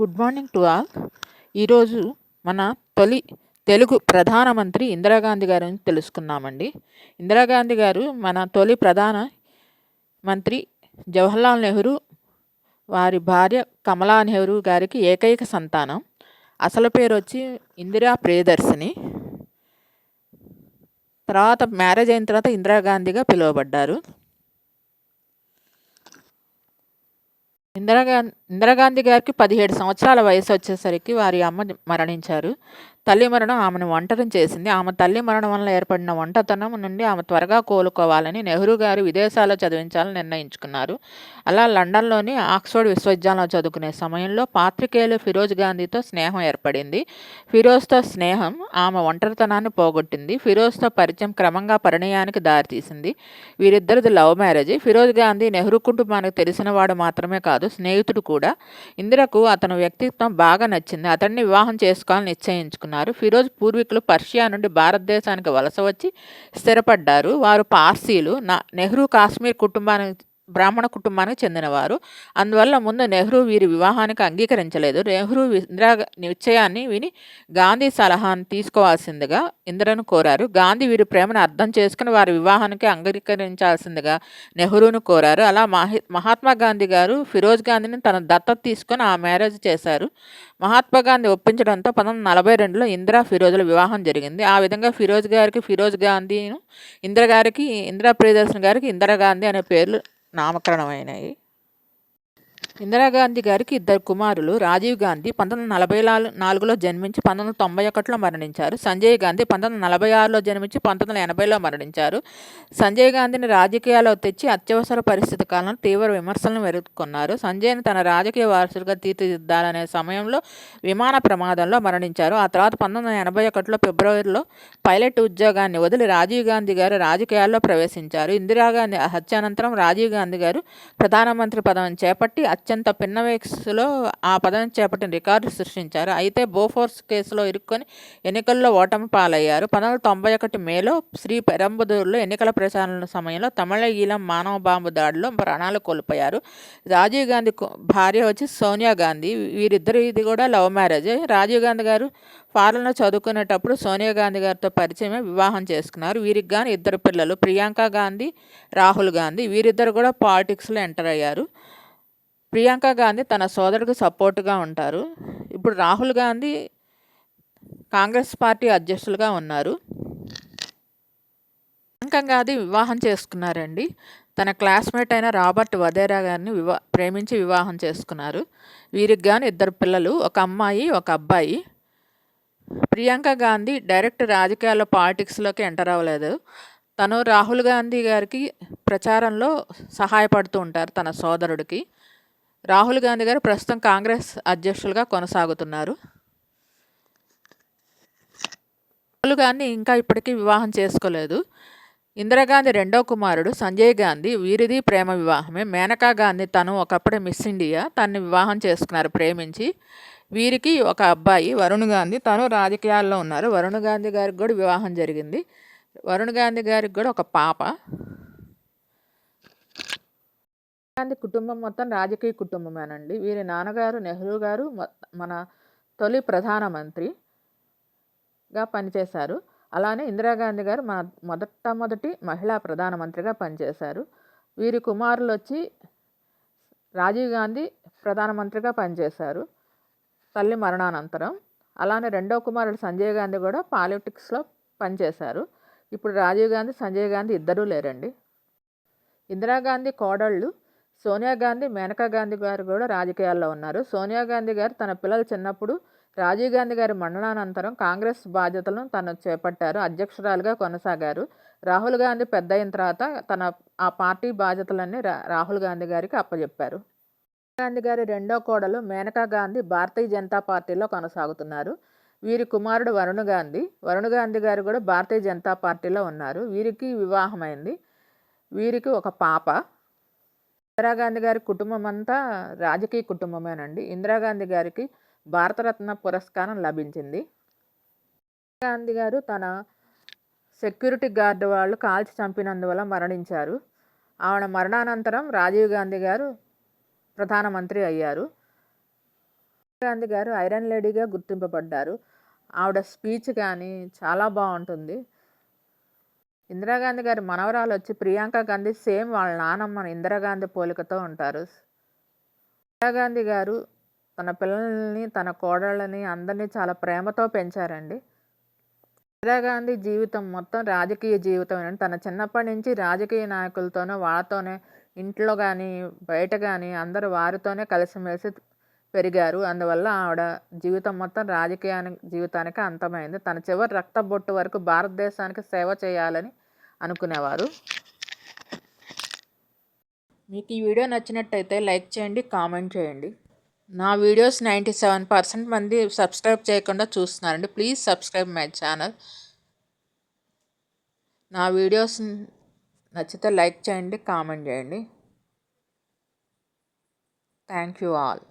Good morning to all ఈరోజు మన తొలి తెలుగు ప్రధానమంత్రి ఇందిరాగాంధీ గారిని తెలుసుకున్నామండి. ఇందిరాగాంధీ గారు మన తొలి ప్రధాన మంత్రి జవహర్లాల్ నెహ్రూ వారి భార్య కమలా నెహ్రూ గారికి ఏకైక సంతానం. అసలు పేరు వచ్చి ఇందిరా ప్రియదర్శిని. తర్వాత మ్యారేజ్ అయిన తర్వాత ఇందిరాగాంధీగా పిలువబడ్డారు. ఇందిరాగాంధీ ఇందిరాగాంధీ గారికి పదిహేడు సంవత్సరాల వయసు వచ్చేసరికి వారి అమ్మ మరణించారు. తల్లి మరణం ఆమెను ఒంటరిని చేసింది. ఆమె తల్లి మరణం వల్ల ఏర్పడిన ఒంటతనం నుండి ఆమె త్వరగా కోలుకోవాలని నెహ్రూ గారు విదేశాల్లో చదివించాలని నిర్ణయించుకున్నారు. అలా లండన్లోని ఆక్స్ఫర్డ్ విశ్వవిద్యాలయంలో చదువుకునే సమయంలో పాత్రికేయులు ఫిరోజ్ గాంధీతో స్నేహం ఏర్పడింది. ఫిరోజ్తో స్నేహం ఆమె ఒంటరితనాన్ని పోగొట్టింది. ఫిరోజ్తో పరిచయం క్రమంగా పరిణయానికి దారితీసింది. వీరిద్దరిది లవ్ మ్యారేజ్. ఫిరోజ్ గాంధీ నెహ్రూ కుటుంబానికి తెలిసినవాడు మాత్రమే కాదు స్నేహితుడు కూడా. ఇందిరకు అతని వ్యక్తిత్వం బాగా నచ్చింది. అతన్ని వివాహం చేసుకోవాలని నిశ్చయించుకున్నారు. ఫిరోజ్ పూర్వీకులు పర్షియా నుండి భారతదేశానికి వలస వచ్చి స్థిరపడ్డారు. వారు పార్సీలు నా నెహ్రూ కాశ్మీర్ కుటుంబానికి బ్రాహ్మణ కుటుంబానికి చెందినవారు. అందువల్ల ముందు నెహ్రూ వీరి వివాహానికి అంగీకరించలేదు. నెహ్రూ ఇందిరా నిశ్చయాన్ని విని గాంధీ సలహాను తీసుకోవాల్సిందిగా ఇందిరను కోరారు. గాంధీ వీరి ప్రేమను అర్థం చేసుకుని వారి వివాహానికి అంగీకరించాల్సిందిగా నెహ్రూను కోరారు. అలా మహాత్మా గాంధీ గారు ఫిరోజ్ గాంధీని తన దత్తత తీసుకొని ఆ మ్యారేజ్ చేశారు. మహాత్మా గాంధీ ఒప్పించడంతో పంతొమ్మిది నలభై రెండులో ఇందిరా ఫిరోజుల వివాహం జరిగింది. ఆ విధంగా ఫిరోజ్ గారికి ఫిరోజ్ గాంధీను ఇందిరా గారికి ఇందిరా ప్రియదర్శన్ గారికి ఇందిరాగాంధీ అనే పేర్లు నామకరణమైనవి. ఇందిరాగాంధీ గారికి ఇద్దరు కుమారులు రాజీవ్ గాంధీ పంతొమ్మిది నలభై నాలుగులో జన్మించి పంతొమ్మిది తొంభై ఒకటిలో మరణించారు. సంజయ్ గాంధీ పంతొమ్మిది నలభై ఆరులో జన్మించి పంతొమ్మిది ఎనభైలో మరణించారు. సంజయ్ గాంధీని రాజకీయాల్లో తెచ్చి అత్యవసర పరిస్థితి కాలంలో తీవ్ర విమర్శలను ఎదుర్కొన్నారు. సంజయ్ని తన రాజకీయ వారసుడిగా తీర్చిదిద్దాలనే సమయంలో విమాన ప్రమాదంలో మరణించారు. ఆ తర్వాత పంతొమ్మిది ఎనభై ఒకటిలో ఫిబ్రవరిలో పైలట్ ఉద్యోగాన్ని వదిలి రాజీవ్ గాంధీ గారు రాజకీయాల్లో ప్రవేశించారు. ఇందిరాగాంధీ హత్యానంతరం రాజీవ్ గాంధీ గారు ప్రధానమంత్రి పదవిని చేపట్టి అత్యంత పిన్న వయస్సులో ఆ పదవిని చేపట్టిన రికార్డు సృష్టించారు. అయితే బోఫోర్స్ కేసులో ఇరుక్కొని ఎన్నికల్లో ఓటమి పాలయ్యారు. పంతొమ్మిది తొంభై ఒకటి మేలో శ్రీ పెరంబదూరులో ఎన్నికల ప్రచారణ సమయంలో తమిళ ఈలం మానవ బాంబు దాడిలో ప్రాణాలు కోల్పోయారు. రాజీవ్ గాంధీ భార్య వచ్చి సోనియా గాంధీ. వీరిద్దరు ఇది కూడా లవ్ మ్యారేజ్. రాజీవ్ గాంధీ గారు ఫారెన్లో చదువుకునేటప్పుడు సోనియా గాంధీ గారితో పరిచయమే వివాహం చేసుకున్నారు. వీరికి కానీ ఇద్దరు పిల్లలు. ప్రియాంక గాంధీ రాహుల్ గాంధీ. వీరిద్దరు కూడా పాలిటిక్స్లో ఎంటర్ అయ్యారు. ప్రియాంక గాంధీ తన సోదరుడికి సపోర్టుగా ఉంటారు. ఇప్పుడు రాహుల్ గాంధీ కాంగ్రెస్ పార్టీ అధ్యక్షులుగా ఉన్నారు. ప్రియాంక గాంధీ వివాహం చేసుకున్నారండి. తన క్లాస్మేట్ అయిన రాబర్ట్ వదేరా గారిని వివా ప్రేమించి వివాహం చేసుకున్నారు. వీరికి కానీ ఇద్దరు పిల్లలు ఒక అమ్మాయి ఒక అబ్బాయి. ప్రియాంక గాంధీ డైరెక్ట్ రాజకీయాల్లో పాలిటిక్స్లోకి ఎంటర్ అవ్వలేదు. తను రాహుల్ గాంధీ గారికి ప్రచారంలో సహాయపడుతూ ఉంటారు తన సోదరుడికి. రాహుల్ గాంధీ గారు ప్రస్తుతం కాంగ్రెస్ అధ్యక్షులుగా కొనసాగుతున్నారు. రాహుల్ గాంధీ ఇంకా ఇప్పటికీ వివాహం చేసుకోలేదు. ఇందిరాగాంధీ రెండో కుమారుడు సంజయ్ గాంధీ వీరిది ప్రేమ వివాహమే. మేనకా గాంధీ తను ఒకప్పుడే మిస్ ఇండియా తన్ని వివాహం చేసుకున్నారు ప్రేమించి. వీరికి ఒక అబ్బాయి వరుణ్ గాంధీ. తను రాజకీయాల్లో ఉన్నారు. వరుణ్ గాంధీ గారికి కూడా వివాహం జరిగింది. వరుణ్ గాంధీ గారికి కూడా ఒక పాప. గాంధీ కుటుంబం మొత్తం రాజకీయ కుటుంబమేనండి. వీరి నాన్నగారు నెహ్రూ గారు మన తొలి ప్రధానమంత్రిగా పనిచేశారు. అలానే ఇందిరాగాంధీ గారు మన మొదటమొదటి మహిళా ప్రధానమంత్రిగా పనిచేశారు. వీరి కుమారులు వచ్చి రాజీవ్ గాంధీ ప్రధానమంత్రిగా పనిచేశారు తల్లి మరణానంతరం. అలానే రెండో కుమారుడు సంజయ్ గాంధీ కూడా పాలిటిక్స్లో పనిచేశారు. ఇప్పుడు రాజీవ్ గాంధీ సంజయ్ గాంధీ ఇద్దరూ లేరండి. ఇందిరాగాంధీ కోడళ్ళు సోనియా గాంధీ మేనకా గాంధీ గారు కూడా రాజకీయాల్లో ఉన్నారు. సోనియా గాంధీ గారు తన పిల్లలు చిన్నప్పుడు రాజీవ్ గాంధీ గారి మరణానంతరం కాంగ్రెస్ బాధ్యతలను తను చేపట్టారు అధ్యక్షురాలుగా కొనసాగారు. రాహుల్ గాంధీ పెద్ద అయిన తర్వాత తన ఆ పార్టీ బాధ్యతలన్నీ రాహుల్ గాంధీ గారికి అప్పచెప్పారు గాంధీ గారి రెండో కోడలు మేనకా గాంధీ భారతీయ జనతా పార్టీలో కొనసాగుతున్నారు. వీరి కుమారుడు వరుణ్ గాంధీ వరుణ్ గాంధీ గారు కూడా భారతీయ జనతా పార్టీలో ఉన్నారు. వీరికి వివాహమైంది. వీరికి ఒక పాప. ఇందిరాగాంధీ గారి కుటుంబం అంతా రాజకీయ కుటుంబమేనండి. ఇందిరాగాంధీ గారికి భారతరత్న పురస్కారం లభించింది. గాంధీ గారు తన సెక్యూరిటీ గార్డు వాళ్ళు కాల్చి చంపినందువల్ల మరణించారు. ఆవిడ మరణానంతరం రాజీవ్ గాంధీ గారు ప్రధానమంత్రి అయ్యారు. గాంధీ గారు ఐరన్ లేడీగా గుర్తింపబడ్డారు. ఆవిడ స్పీచ్ కానీ చాలా బాగుంటుంది. ఇందిరాగాంధీ గారి మనవరాలు వచ్చి ప్రియాంక గాంధీ సేమ్ వాళ్ళ నానమ్మ ఇందిరాగాంధీ పోలికతో ఉంటారు. ఇందిరాగాంధీ గారు తన పిల్లల్ని తన కోడళ్ళని అందరినీ చాలా ప్రేమతో పెంచారండి. ఇందిరాగాంధీ జీవితం మొత్తం రాజకీయ జీవితం తన చిన్నప్పటి నుంచి రాజకీయ నాయకులతోనే వాళ్ళతోనే ఇంట్లో కానీ బయట కానీ అందరూ వారితోనే కలిసిమెలిసి పెరిగారు. అందువల్ల ఆవిడ జీవితం మొత్తం రాజకీయానికి జీవితానికి అంతమైంది. తన చివరి రక్త బొట్టు వరకు భారతదేశానికి సేవ చేయాలని అనుకునేవారు. మీకు ఈ వీడియో నచ్చినట్టయితే లైక్ చేయండి కామెంట్ చేయండి. నా వీడియోస్ నైంటీ సెవెన్ పర్సెంట్ మంది సబ్స్క్రైబ్ చేయకుండా చూస్తున్నారండి. Please subscribe my channel. నా వీడియోస్ నచ్చితే లైక్ చేయండి కామెంట్ చేయండి. Thank you all.